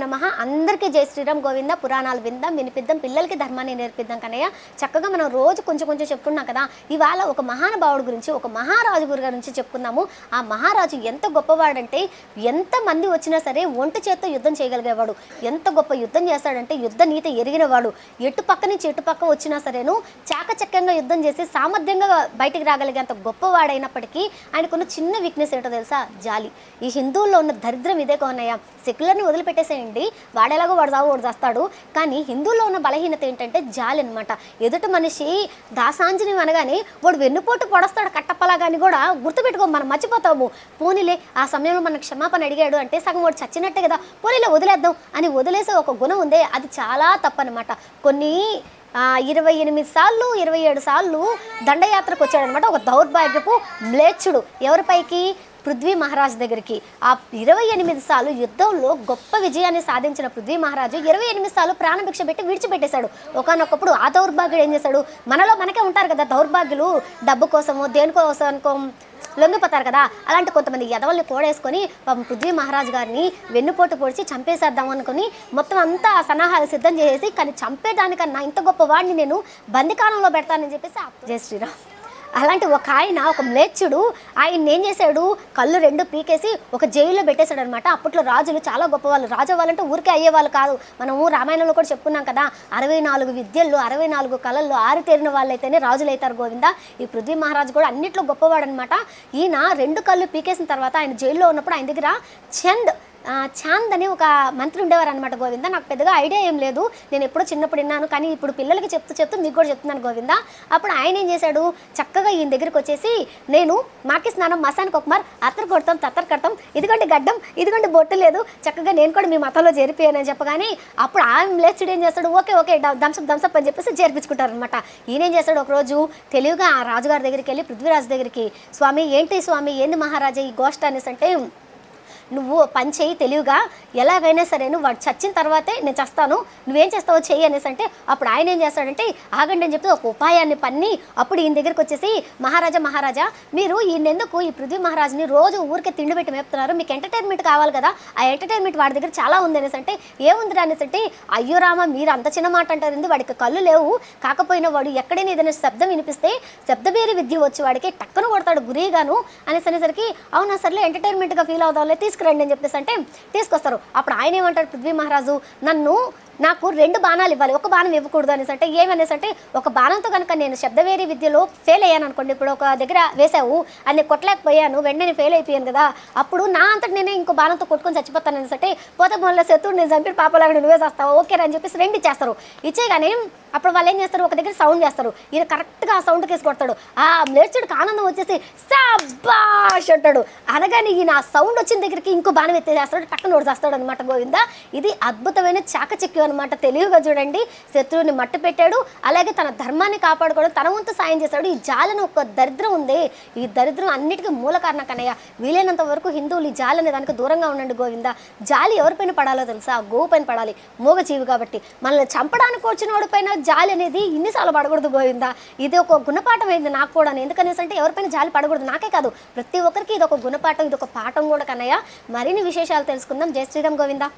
నమ. అందరికీ జై శ్రీరామ్. గోవింద పురాణాలు విందాం వినిపిద్దాం పిల్లలకి ధర్మాన్ని నేర్పిద్దాం కన్నయ్య. చక్కగా మనం రోజు కొంచెం కొంచెం చెప్పుకున్నాం కదా. ఇవాళ ఒక మహానుభావుడు గురించి ఒక మహారాజు గురి గురించి చెప్పుకుందాము. ఆ మహారాజు ఎంత గొప్పవాడంటే ఎంత మంది వచ్చినా సరే ఒంటి చేత్తో యుద్ధం చేయగలిగేవాడు. ఎంత గొప్ప యుద్ధం చేస్తాడంటే యుద్ధ నీతి ఎరిగినవాడు. ఎటు పక్క నుంచి ఎటు పక్క వచ్చినా సరేను చాకచక్యంగా యుద్ధం చేసి సామర్థ్యంగా బయటికి రాగలిగేంత గొప్పవాడైనప్పటికీ ఆయనకున్న చిన్న వీక్నెస్ ఏంటో తెలుసా? జాలి. ఈ హిందువుల్లో ఉన్న దరిద్రం ఇదే కోనయ్య సెక్యులర్ని వదిలిపెట్టేసేయండి వాడేలాగో వాడు చావు వాడు చేస్తాడు. కానీ హిందువుల్లో ఉన్న బలహీనత ఏంటంటే జాలి అనమాట ఎదుటి మనిషి దాసాంజని అనగానే వాడు వెన్నుపోటు పొడస్తాడు కట్టప్పలా కానీ కూడా గుర్తుపెట్టుకో మనం మర్చిపోతాము. పోనీలే ఆ సమయంలో మన క్షమాపణ అడిగాడు అంటే సగం వాడు చచ్చినట్టే కదా. పోనీలే వదిలేద్దాం అని వదిలేసే ఒక గుణం ఉందే అది చాలా తప్పనమాట కొన్ని ఇరవై ఎనిమిది సార్లు ఇరవై ఏడు సార్లు దండయాత్రకు వచ్చాడనమాట ఒక దౌర్భాగ్యపు మ్లేచ్చుడు. ఎవరిపైకి పృథ్వీ మహారాజ్ దగ్గరికి. ఆ ఇరవై ఎనిమిది సార్లు యుద్ధంలో గొప్ప విజయాన్ని సాధించిన పృథ్వీ మహారాజు ఇరవై ఎనిమిది సార్లు ప్రాణభిక్ష పెట్టి విడిచిపెట్టేశాడు. ఒకనొకప్పుడు ఆ దౌర్భాగ్యుడు ఏం చేశాడు? మనలో మనకే ఉంటారు కదా దౌర్భాగ్యులు. డబ్బు కోసమో దేనికోసం అనుకో లొంగిపోతారు కదా. అలాంటి కొంతమంది ఎదవల్ని కోడేసుకొని పాపం పృథ్వీ మహారాజు గారిని వెన్నుపోటు పొడిచి చంపేసేద్దాం అనుకుని మొత్తం అంతా సన్నాహాలు సిద్ధం చేసేసి కానీ చంపేదానికన్నా ఇంత గొప్ప వాడిని నేను బందికాలంలో పెడతానని చెప్పేసి జయ శ్రీరామ్. అలాంటి ఒక ఆయన ఒక మ్లేచ్చుడు ఆయన ఏం చేశాడు? కళ్ళు రెండు పీకేసి ఒక జైల్లో పెట్టేశాడు అనమాట అప్పట్లో రాజులు చాలా గొప్పవాళ్ళు. రాజు అవ్వాలంటే ఊరికే అయ్యేవాళ్ళు కాదు. మనము రామాయణంలో కూడా చెప్పుకున్నాం కదా అరవై నాలుగు విద్యల్లో అరవై నాలుగు కళల్లో ఆరితేరిన వాళ్ళైతేనే రాజులు అవుతారు గోవింద. ఈ పృథ్వీ మహారాజు కూడా అన్నిట్లో గొప్పవాడు అనమాట ఈయన రెండు కళ్ళు పీకేసిన తర్వాత ఆయన జైల్లో ఉన్నప్పుడు ఆయన దగ్గర చంద్ చాంద్ అని ఒక మంత్రి ఉండేవారు అనమాట గోవింద. నాకు పెద్దగా ఐడియా ఏం లేదు. నేను ఎప్పుడో చిన్నప్పుడు విన్నాను కానీ ఇప్పుడు పిల్లలకి చెప్తూ చెప్తూ మీకు కూడా చెప్తున్నాను గోవింద. అప్పుడు ఆయన ఏం చేశాడు? చక్కగా ఈయన దగ్గరికి వచ్చేసి నేను మాకి స్నానం మసానికి ఒక మార్ అత్తరు కొడతాం తత్తరు కడతాం ఇదిగోండి గడ్డం ఇదిగోండి బొట్టు లేదు చక్కగా నేను కూడా మీ మతంలో చేరిపోయానని చెప్పగానే అప్పుడు ఆమె లేచుడు ఏం చేస్తాడు? ఓకే ఓకే దంసప్ దంసప్ అని చెప్పేసి చేర్పించుకుంటారు అనమాట ఈయన ఏం చేస్తాడు ఒకరోజు? తెలివిగా ఆ రాజుగారి దగ్గరికి వెళ్ళి పృథ్వీరాజు దగ్గరికి స్వామి ఏంటి స్వామి ఏంది మహారాజా ఈ గోష్ఠ అనేసి అంటే నువ్వు పని చేయి తెలివిగా. ఎలాగైనా సరే నువ్వు వాడు చచ్చిన తర్వాతే నేను చస్తాను. నువ్వేం చేస్తావో చెయ్యి అనేసి అంటే అప్పుడు ఆయన ఏం చేస్తాడంటే ఆగండి అని చెప్పి ఒక ఉపాయాన్ని పన్ని అప్పుడు ఈయన దగ్గరికి వచ్చేసి మహారాజా మహారాజా మీరు ఈయనెందుకు ఈ పృథ్వీ మహారాజుని రోజు ఊరికే తిండి పెట్టి మేపుతున్నారు? మీకు ఎంటర్టైన్మెంట్ కావాలి కదా. ఆ ఎంటర్టైన్మెంట్ వాడి దగ్గర చాలా ఉంది అనేసి అంటే ఏముంది అనేసి అంటే అయ్యో రామ మీరు అంత చిన్న మాట అంటారు వాడికి కళ్ళు లేవు. కాకపోయినా వాడు ఎక్కడైనా ఏదైనా శబ్దం వినిపిస్తే శబ్దభేరి విద్య వచ్చి వాడికి టక్కన కొడతాడు గురిగాను. అనేసి అనేసరికి అవునా సర్లే ఎంటర్టైన్మెంట్గా ఫీల్ అవుదాంలే తీసుకురండి అని చెప్పేసి అంటే తీసుకొస్తారు. అప్పుడు ఆయన ఏమంటారు? పృథ్వీ మహారాజు నన్ను నాకు రెండు బాణాలు ఇవ్వాలి. ఒక బాణం ఇవ్వకూడదు అనేసి అంటే ఏమనేసి అంటే ఒక బాణంతో కనుక నేను శబ్దవేరి విద్యలో ఫెయిల్ అయ్యాను అనుకోండి ఇప్పుడు ఒక దగ్గర వేసావు అని కొట్టలేకపోయాను వెంటనే ఫెయిల్ అయిపోయాను కదా అప్పుడు నా అంతటి నేనే ఇంకో బాణంతో కొట్టుకొని చచ్చిపోతాను అనేసి అంటే పోతే మొదల నేను చంపి పాపలాగా నువ్వే చేస్తావు ఓకే అని చెప్పేసి రెండు ఇచ్చేస్తారు. ఇచ్చేగానే అప్పుడు వాళ్ళు ఏం చేస్తారు? ఒక దగ్గర సౌండ్ చేస్తారు. ఈయన కరెక్ట్గా ఆ సౌండ్ కేసు కొడతాడు. ఆ నేర్చుడికి ఆనందం వచ్చేసి సబాష్ అంటాడు. అనగానే ఈయన ఆ సౌండ్ వచ్చిన దగ్గరికి ఇంకో బాణం ఎత్తేసేస్తాడు టక్కన నోడు చేస్తాడు అనమాట గోవిందా. ఇది అద్భుతమైన చాకచక్య అనమాట తెలివిగా చూడండి. శత్రువుని మట్టు పెట్టాడు. అలాగే తన ధర్మాన్ని కాపాడుకోవడం తన వంతు సాయం చేశాడు. ఈ జాలని ఒక దరిద్రం ఉంది. ఈ దరిద్రం అన్నిటికీ మూల కారణం కన్నయ్య. వీలైనంత వరకు హిందువులు ఈ జాలి అనే దానికి దూరంగా ఉండండి గోవింద. జాలి ఎవరిపైన పడాలో తెలుసా? గోవు పైన పడాలి. మూగజీవి కాబట్టి. మనల్ని చంపడానికి వచ్చిన వాడిపైన జాలి అనేది ఇన్నిసార్లు పడకూడదు గోవింద. ఇది ఒక గుణపాఠం అయింది నాకు కూడా. ఎందుకనేసి అంటే ఎవరిపైన జాలి పడకూడదు. నాకే కాదు. ప్రతి ఒక్కరికి ఇది ఒక గుణపాఠం ఇది ఒక పాఠం కూడా కన్నయ్య. మరిన్ని విశేషాలు తెలుసుకుందాం. జై శ్రీరామ్ గోవిందా.